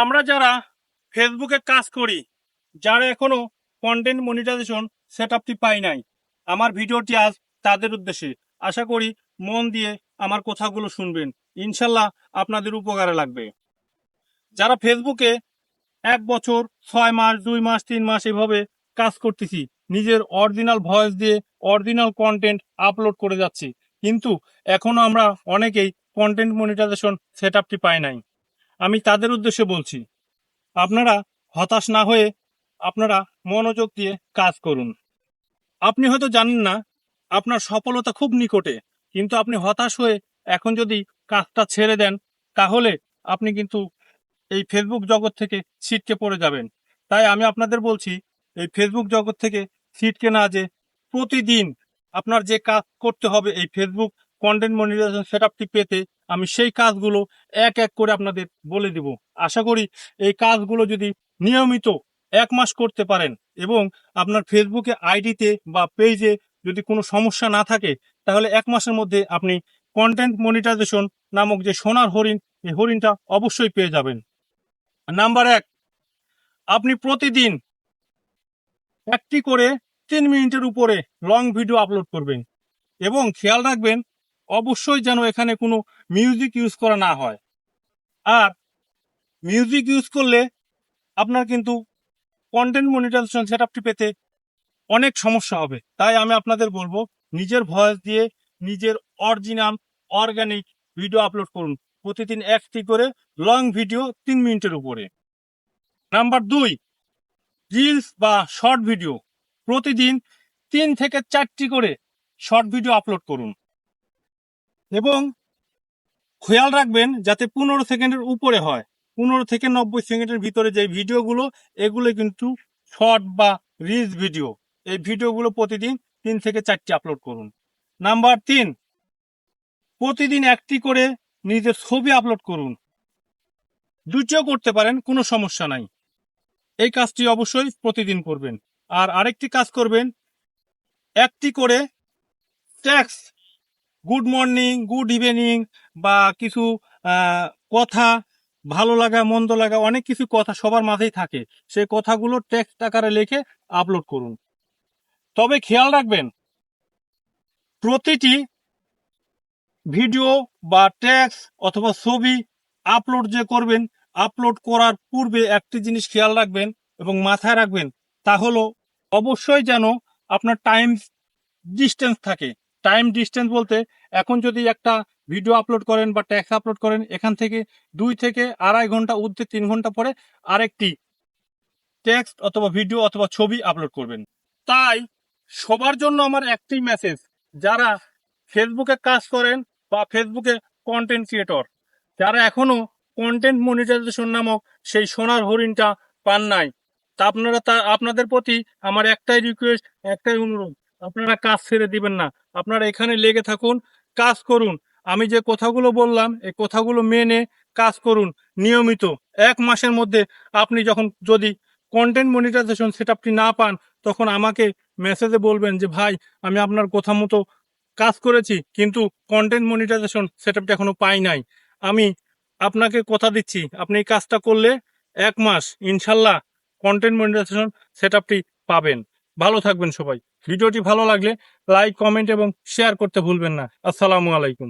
আমরা যারা ফেসবুকে কাজ করি, যারা এখনও কন্টেন্ট মনিটাইজেশন সেট আপটি পাই নাই, আমার ভিডিওটি আজ তাদের উদ্দেশ্যে। আশা করি মন দিয়ে আমার কথাগুলো শুনবেন। ইনশাল্লাহ আপনাদের উপকারে লাগবে। যারা ফেসবুকে এক বছর, ছয় মাস, দুই মাস, তিন মাস এভাবে কাজ করতেছি, নিজের অরিজিনাল ভয়েস দিয়ে অরিজিনাল কন্টেন্ট আপলোড করে যাচ্ছি। কিন্তু এখনও আমরা অনেকেই কন্টেন্ট মনিটাইজেশন সেট আপটি পাই নাই। আমি তাদের উদ্দেশ্যে বলছি, আপনারা হতাশ না হয়ে আপনারা মনোযোগ দিয়ে কাজ করুন। আপনি হয়তো জানেন না, আপনার সফলতা খুব নিকটে, কিন্তু আপনি হতাশ হয়ে এখন যদি কাজটা ছেড়ে দেন, তাহলে আপনি কিন্তু এই ফেসবুক জগৎ থেকে ছিটকে পড়ে যাবেন। তাই আমি আপনাদের বলছি, এই ফেসবুক জগৎ থেকে ছিটকে না যে প্রতিদিন আপনার যে কাজ করতে হবে, এই ফেসবুক কন্টেন্ট মনিটাইজেশন সেট আপটি পেতে আমি সেই কাজগুলো এক এক করে আপনাদের বলে দিব। আশা করি এই কাজগুলো যদি নিয়মিত এক মাস করতে পারেন এবং আপনার ফেসবুকে আইডিতে বা পেজে যদি কোনো সমস্যা না থাকে, তাহলে এক মাসের মধ্যে আপনি কন্টেন্ট মনিটাইজেশন নামক যে সোনার হরিণ, এই হরিণটা অবশ্যই পেয়ে যাবেন। নাম্বার এক, আপনি প্রতিদিন একটি করে তিন মিনিটের উপরে লং ভিডিও আপলোড করবেন এবং খেয়াল রাখবেন অবশ্যই যেন এখানে কোনো মিউজিক ইউজ করা না হয়। আর মিউজিক ইউজ করলে আপনার কিন্তু কন্টেন্ট মনিটাইজেশন সেটআপটি পেতে অনেক সমস্যা হবে। তাই আমি আপনাদের বলব, নিজের ভয়েস দিয়ে নিজের অরিজিনাল অর্গানিক ভিডিও আপলোড করুন। প্রতিদিন একটি করে লং ভিডিও তিন মিনিটের উপরে। নাম্বার দুই রিলস বা শর্ট ভিডিও প্রতিদিন তিন থেকে চারটি করে শর্ট ভিডিও আপলোড করুন। এবং খেয়াল রাখবেন যাতে পনেরো সেকেন্ডের উপরে হয়। পনেরো থেকে নব্বই সেকেন্ডের ভিতরে যে ভিডিওগুলো, এগুলো কিন্তু শর্ট বা রিলস ভিডিও। এই ভিডিওগুলো প্রতিদিন তিন থেকে চারটি আপলোড করুন। নাম্বার তিন, প্রতিদিন একটি করে নিজের ছবি আপলোড করুন। দুটিও করতে পারেন, কোনো সমস্যা নাই। এই কাজটি অবশ্যই প্রতিদিন করবেন। আর আরেকটি কাজ করবেন, একটি করে tax good morning good evening বা কিছু কথা, ভালো লাগা, মন্দ লাগা, অনেক কিছু কথা সবার মাঝেই থাকে। সেই কথাগুলো টেক্সট আকারে লিখে আপলোড করুন। তবে খেয়াল রাখবেন, প্রতিটি ভিডিও বা ট্যাক্স অথবা ছবি আপলোড যে করবেন আপলোড করার পূর্বে একটি জিনিস খেয়াল রাখবেন এবং মাথায় রাখবেন, তা হলো অবশ্যই যেন আপনার টাইম ডিস্টেন্স থাকে। টাইম ডিস্টেন্স বলতে এখন যদি একটা ভিডিও আপলোড করেন বা ট্যাক্স আপলোড করেন, এখান থেকে দুই থেকে আড়াই ঘণ্টা, ঊর্ধ্বে তিন ঘণ্টা পরে আরেকটি টেক্সট অথবা ভিডিও অথবা ছবি আপলোড করবেন। তাই সবার জন্য আমার একটি মেসেজ যারা ফেসবুকে কাজ করেন বা ফেসবুকে কন্টেন্ট ক্রিয়েটর যারা এখনও কন্টেন্ট মনিটাইজেশন নামক সেই সোনার হরিণটা পান নাই, তা আপনারা তা, আপনাদের প্রতি আমার একটাই রিকোয়েস্ট একটাই অনুরোধ আপনারা কাজ ছেড়ে দিবেন না। আপনারা এখানে লেগে থাকুন, কাজ করুন। আমি যে কথাগুলো বললাম, এই কথাগুলো মেনে কাজ করুন, নিয়মিত। এক মাসের মধ্যে আপনি যখন যদি কন্টেন্ট মনিটাইজেশন সেটআপটি না পান, তখন আমাকে মেসেজে বলবেন যে, ভাই, আমি আপনার কথা মতো কাজ করেছি, কিন্তু কন্টেন্ট মনিটাইজেশন সেটআপটি এখনও পাই নাই। আমি আপনাকে কথা দিচ্ছি, আপনি এই কাজটা করলে এক মাস ইনশাল্লাহ কন্টেন্ট মনিটাইজেশন সেটআপটি পাবেন। ভালো থাকবেন সবাই। ভিডিওটি ভালো লাগলে লাইক কমেন্ট এবং শেয়ার করতে ভুলবেন না। আসসালামু আলাইকুম।